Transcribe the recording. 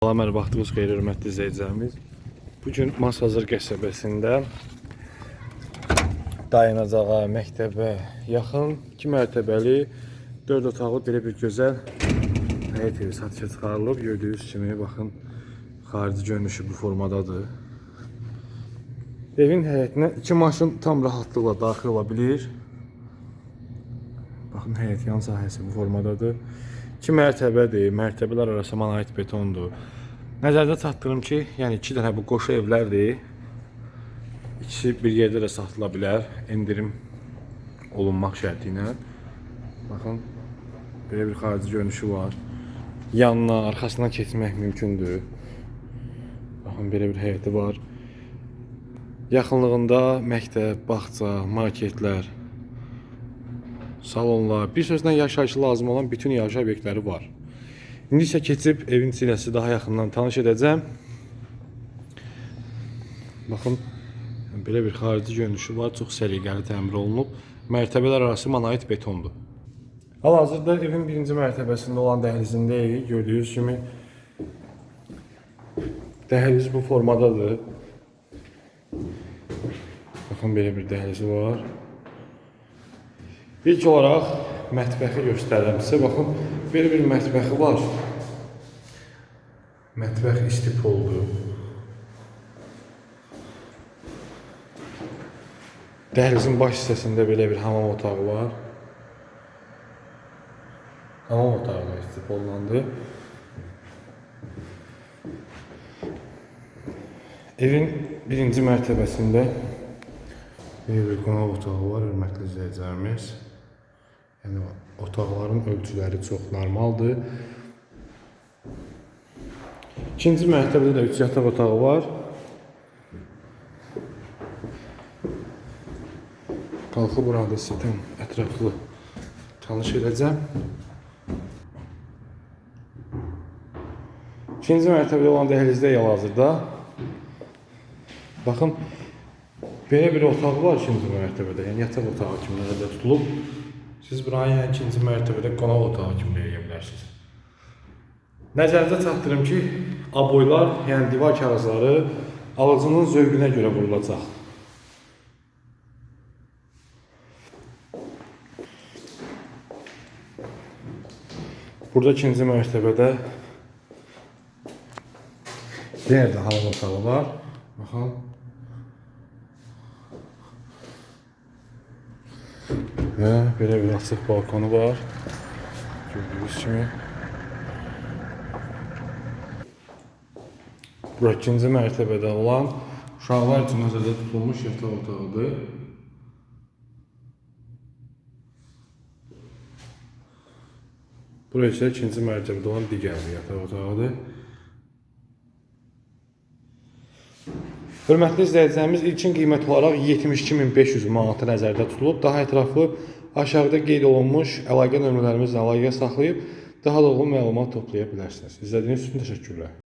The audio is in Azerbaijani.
Salam, hər vaxtınız xeyir, hörmətli izləyicilərimiz. Bu gün Masazır qəsəbəsində dayanacağa, məktəbə yaxın 2 mərtəbəli 4 otaqlı belə bir gözəl həyət evi satışa çıxarılıb. Gördüyünüz kimi baxın xarici görünüşü bu formadadır. Evin həyətinə 2 maşın tam rahatlıqla daxil ola bilir. Baxın həyət yan sahəsi bu formadadır. 2 mərtəbədir. Mərtəbələr arası monolit betondur. Nəzərdə çatdırım ki, yəni 2 dənə bu qoşu evlərdir. İkisi bir yerdə də satıla bilər, endirim olunmaq şərti ilə. Baxın, belə bir xarici görünüşü var. Yanına, arxasından keçmək mümkündür. Baxın, belə bir həyəti var. Yaxınlığında məktəb, bağça, marketlər, salonlar, bir sözlə yaşayışı lazım olan bütün yaşayış obyektləri var. İndi isə keçib evin sizi daha yaxından tanış edəcəm. Baxın, belə bir xarici görünüşü var, çox səliqəli təmir olunub. Mərtəbələr arası monolit betondur. Hal-hazırda evin birinci mərtəbəsində olan dəhlizindəyik. Gördüyünüz kimi dəhliz bu formadadır. Baxın belə bir dəhlizi var. İlk olaraq mətbəxi göstərirəm sizə. Baxın, belə bir mətbəxi var. Mətbəx istipoldur. Dəhlizin baş hissəsində belə bir hamam otağı var. Hamam otağı da istipollandı. Evin birinci mərtəbəsində belə bir qonaq otağı var, hörmətli izləyicilərimiz. Yəni otaqların ölçüləri çox normaldır. İkinci mərtəbədə də 3 yataq otağı var. Qalxıb burada sizə ətraflı tanış edəcəm. İkinci mərtəbədə olan dəhlizdə hal-hazırda baxın belə bir otaq var ikinci mərtəbədə. Yəni yataq otağı kimi nəzərdə tutulub. Siz buranı yəni ikinci mərtəbədə qonaq otağı kimi edə bilərsiniz. Nəzərinizə çatdırım ki, aboylar, yəni divar kağızları alıcının zövqünə görə vurulacaq. Burada ikinci mərtəbədə yenə də hamam otağı var. Baxın. Və belə bir açıq balkonu var. Gördüyünüz kimi. Bura ikinci mərtəbədə olan uşaqlar üçün nəzərdə tutulmuş yataq otağıdır. Bura isə ikinci mərtəbədə olan digər bir yataq otağıdır. Hörmətli izləyicilərimiz ilkin qiymət olaraq 72500 manatı nəzərdə tutulub. Daha ətraflı aşağıda qeyd olunmuş əlaqə nömrələrimizlə əlaqə saxlayıb daha dolğun məlumat toplaya bilərsiniz. İzlədiyiniz üçün təşəkkürlər.